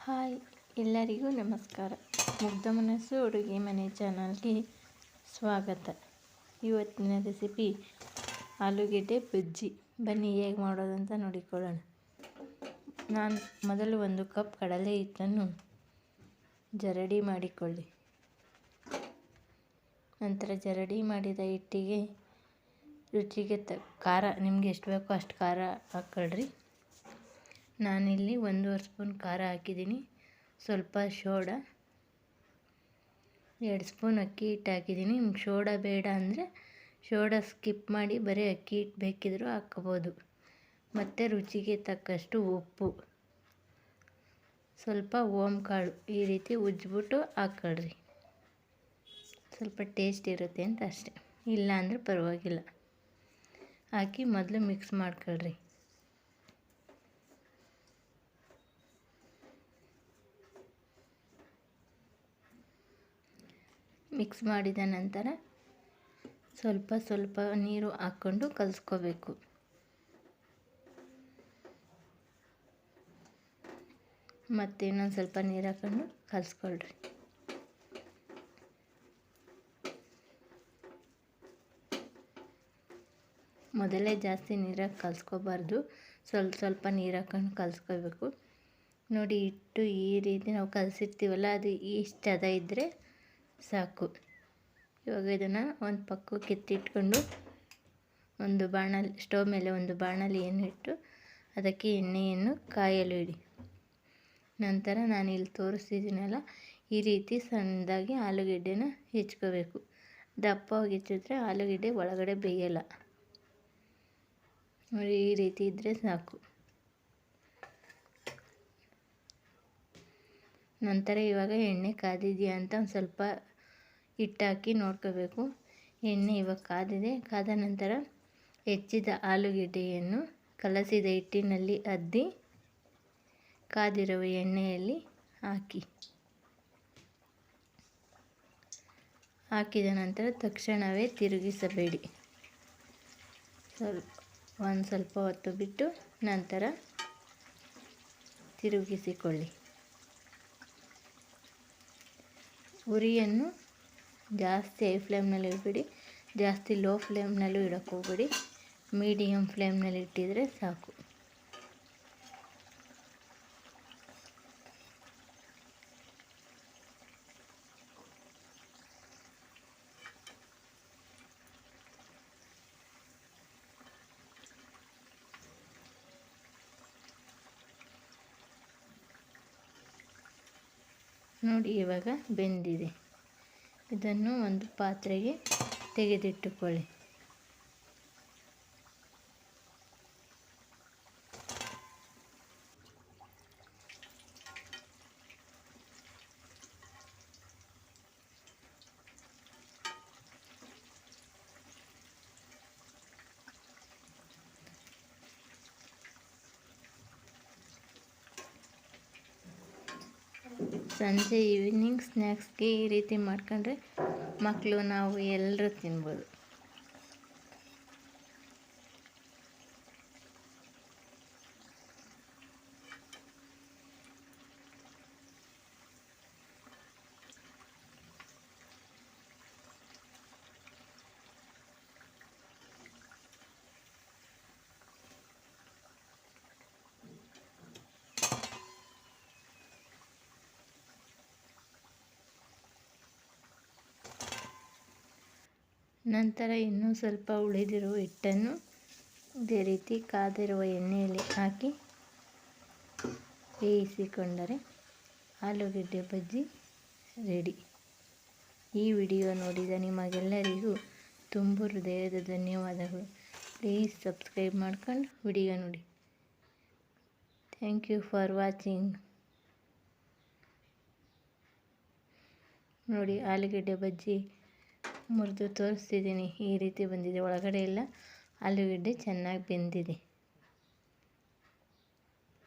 Hi, ಎಲ್ಲರಿಗೂ ನಮಸ್ಕಾರ. ಮುಗ್ಧ ಮನಸ್ಸು ಅಡುಗೆ ಮನೆ ಚಾನಲ್ಗೆ ಸ್ವಾಗತ. ಇವತ್ತಿನ ರೆಸಿಪಿ ಆಲೂಗೆಡ್ಡೆ ಬಜ್ಜಿ. ಬನ್ನಿ ಹೇಗೆ ಮಾಡೋದಂತ ನೋಡಿಕೊಳ್ಳೋಣ. ನಾನು ಮೊದಲು ಒಂದು ಕಪ್ ಕಡಲೆ ಹಿಟ್ಟನ್ನು ಜರಡಿ ಮಾಡಿಕೊಳ್ಳಿ. ನಂತರ ಜರಡಿ ಮಾಡಿದ ಹಿಟ್ಟಿಗೆ ರುಚಿಗೆ ತ, ಖಾರ, ನಿಮಗೆ ಎಷ್ಟು ಬೇಕೋ ಅಷ್ಟು ಖಾರ ಹಾಕ್ಕೊಳ್ರಿ. ನಾನಿಲ್ಲಿ ಒಂದೂವರೆ ಸ್ಪೂನ್ ಖಾರ ಹಾಕಿದ್ದೀನಿ. ಸ್ವಲ್ಪ ಶೋಡ, ಎರಡು ಸ್ಪೂನ್ ಅಕ್ಕಿ ಹಿಟ್ಟು ಹಾಕಿದ್ದೀನಿ. ನಿಮ್ಗೆ ಶೋಡ ಬೇಡ ಅಂದರೆ ಶೋಡ ಸ್ಕಿಪ್ ಮಾಡಿ ಬರೀ ಅಕ್ಕಿ ಹಿಟ್ಟು ಬೇಕಿದ್ದರೂ ಹಾಕ್ಕೋಬೋದು ಮತ್ತು ರುಚಿಗೆ ತಕ್ಕಷ್ಟು ಉಪ್ಪು. ಸ್ವಲ್ಪ ಓಮ್ ಕಾಳು ಈ ರೀತಿ ಉಜ್ಜಿಬಿಟ್ಟು ಹಾಕ್ಕೊಳ್ರಿ. ಸ್ವಲ್ಪ ಟೇಸ್ಟ್ ಇರುತ್ತೆ ಅಂತ ಅಷ್ಟೆ. ಇಲ್ಲ ಅಂದರೆ ಪರವಾಗಿಲ್ಲ. ಹಾಕಿ ಮೊದಲು ಮಿಕ್ಸ್ ಮಾಡ್ಕೊಳ್ರಿ. ಮಿಕ್ಸ್ ಮಾಡಿದ ನಂತರ ಸ್ವಲ್ಪ ಸ್ವಲ್ಪ ನೀರು ಹಾಕ್ಕೊಂಡು ಕಲಿಸ್ಕೋಬೇಕು. ಮತ್ತೆ ಇನ್ನೊಂದು ಸ್ವಲ್ಪ ನೀರು ಹಾಕ್ಕೊಂಡು ಕಲಿಸ್ಕೊಳ್ರಿ. ಮೊದಲೇ ಜಾಸ್ತಿ ನೀರಾಗಿ ಕಲಿಸ್ಕೋಬಾರ್ದು. ಸ್ವಲ್ಪ ಸ್ವಲ್ಪ ನೀರು ಹಾಕ್ಕೊಂಡು ಕಲಿಸ್ಕೋಬೇಕು. ನೋಡಿ ಇಟ್ಟು ಈ ರೀತಿ ನಾವು ಕಲಸಿರ್ತೀವಲ್ಲ, ಅದು ಇಷ್ಟು ಹದ ಇದ್ದರೆ ಸಾಕು. ಇವಾಗ ಇದನ್ನು ಒಂದು ಪಕ್ಕಕ್ಕೆ ಕೆತ್ತಿಟ್ಕೊಂಡು ಒಂದು ಬಾಣಲಿ, ಸ್ಟವ್ ಮೇಲೆ ಒಂದು ಬಾಣಲಿಯನ್ನು ಇಟ್ಟು ಅದಕ್ಕೆ ಎಣ್ಣೆಯನ್ನು ಕಾಯಲು ಇಡಿ. ನಂತರ ನಾನು ಇಲ್ಲಿ ತೋರಿಸಿದ್ದೀನಲ್ಲ ಈ ರೀತಿ ಸಣ್ಣದಾಗಿ ಆಲೂಗೆಡ್ಡೆನ ಹೆಚ್ಕೋಬೇಕು. ದಪ್ಪವಾಗಿ ಹೆಚ್ಚಿದ್ರೆ ಆಲೂಗೆಡ್ಡೆ ಒಳಗಡೆ ಬೇಯಲ್ಲ. ನೋಡಿ, ಈ ರೀತಿ ಇದ್ದರೆ ಸಾಕು. ನಂತರ ಇವಾಗ ಎಣ್ಣೆ ಕಾದಿದೆಯಾ ಅಂತ ಒಂದು ಸ್ವಲ್ಪ ಹಿಟ್ಟಾಕಿ ನೋಡ್ಕೋಬೇಕು. ಎಣ್ಣೆ ಇವಾಗ ಕಾದಿದೆ. ಕಾದ ನಂತರ ಹೆಚ್ಚಿದ ಆಲೂಗೆಡ್ಡೆಯನ್ನು ಕಲಸಿದ ಹಿಟ್ಟಿನಲ್ಲಿ ಅದ್ದಿ ಕಾದಿರುವ ಎಣ್ಣೆಯಲ್ಲಿ ಹಾಕಿ. ಹಾಕಿದ ನಂತರ ತಕ್ಷಣವೇ ತಿರುಗಿಸಬೇಡಿ. ಸ್ವಲ್ಪ ಒಂದು ಸ್ವಲ್ಪ ಹೊತ್ತು ಬಿಟ್ಟು ನಂತರ ತಿರುಗಿಸಿಕೊಳ್ಳಿ. ಉರಿಯನ್ನು ಜಾಸ್ತಿ ಹೈ ಫ್ಲೇಮ್ನಲ್ಲಿ ಇಡಬೇಡಿ ಜಾಸ್ತಿ ಲೋ ಫ್ಲೇಮ್ನಲ್ಲೂ ಇಡೋಕ್ಕೋಗ್ಬೇಡಿ ಮೀಡಿಯಮ್ ಫ್ಲೇಮ್ನಲ್ಲಿ ಇಟ್ಟಿದ್ರೆ ಸಾಕು. ನೋಡಿ ಇವಾಗ ಬೆಂದಿದೆ. ಇದನ್ನು ಒಂದು ಪಾತ್ರೆಗೆ ತೆಗೆದಿಟ್ಟುಕೊಳ್ಳಿ. ಸಂಜೆ ಈವ್ನಿಂಗ್ ಸ್ನ್ಯಾಕ್ಸ್ಗೆ ಈ ರೀತಿ ಮಾಡ್ಕೊಂಡ್ರೆ ಮಕ್ಕಳು ನಾವು ಎಲ್ಲರೂ ತಿನ್ಬೋದು. ನಂತರ ಇನ್ನೂ ಸ್ವಲ್ಪ ಉಳಿದಿರುವ ಹಿಟ್ಟನ್ನು ಇದೇ ರೀತಿ ಕಾದಿರುವ ಎಣ್ಣೆಯಲ್ಲಿ ಹಾಕಿ ಬೇಯಿಸಿಕೊಂಡರೆ ಆಲೂಗಡ್ಡೆ ಬಜ್ಜಿ ರೆಡಿ. ಈ ವಿಡಿಯೋ ನೋಡಿದ ನಿಮಗೆಲ್ಲರಿಗೂ ತುಂಬ ಹೃದಯದ ಧನ್ಯವಾದಗಳು. ಪ್ಲೀಸ್ ಸಬ್ಸ್ಕ್ರೈಬ್ ಮಾಡ್ಕೊಂಡು ವಿಡಿಯೋ ನೋಡಿ. Thank you for watching. ನೋಡಿ, ಆಲೂಗಡ್ಡೆ ಬಜ್ಜಿ ಮುರಿದು ತೋರಿಸ್ತಿದ್ದೀನಿ. ಈ ರೀತಿ ಬಂದಿದೆ. ಒಳಗಡೆ ಎಲ್ಲ ಆಲೂಗಡ್ಡೆ ಚೆನ್ನಾಗಿ ಬೆಂದಿದೆ.